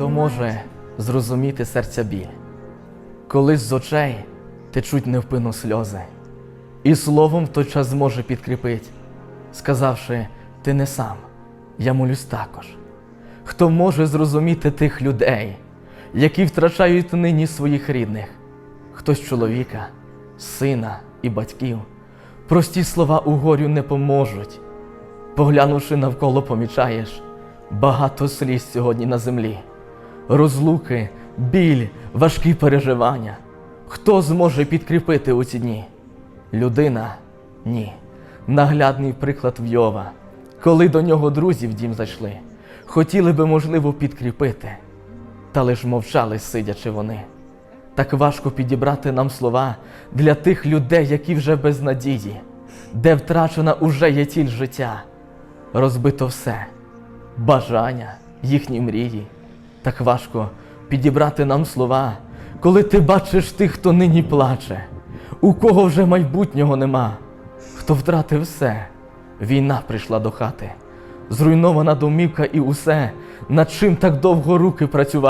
Хто може зрозуміти серця біль, колись з очей течуть невпинно сльози, і словом в той час зможе підкріпить, сказавши, ти не сам, я молюсь також. Хто може зрозуміти тих людей, які втрачають нині своїх рідних, хтось чоловіка, сина і батьків, прості слова у горю не поможуть. Поглянувши навколо, помічаєш багато сліз сьогодні на землі, розлуки, біль, важкі переживання. Хто зможе підкріпити у ці дні? Людина ні. Наглядний приклад Вйова, коли до нього друзі в дім зайшли, хотіли би, можливо, підкріпити, та лиш мовчали, сидячи вони. Так важко підібрати нам слова для тих людей, які вже без надії, де втрачена уже є ціль життя, розбито все, бажання, їхні мрії. Так важко підібрати нам слова, коли ти бачиш тих, хто нині плаче, у кого вже майбутнього нема, хто втратив все, війна прийшла до хати, зруйнована домівка і усе, над чим так довго руки працювали.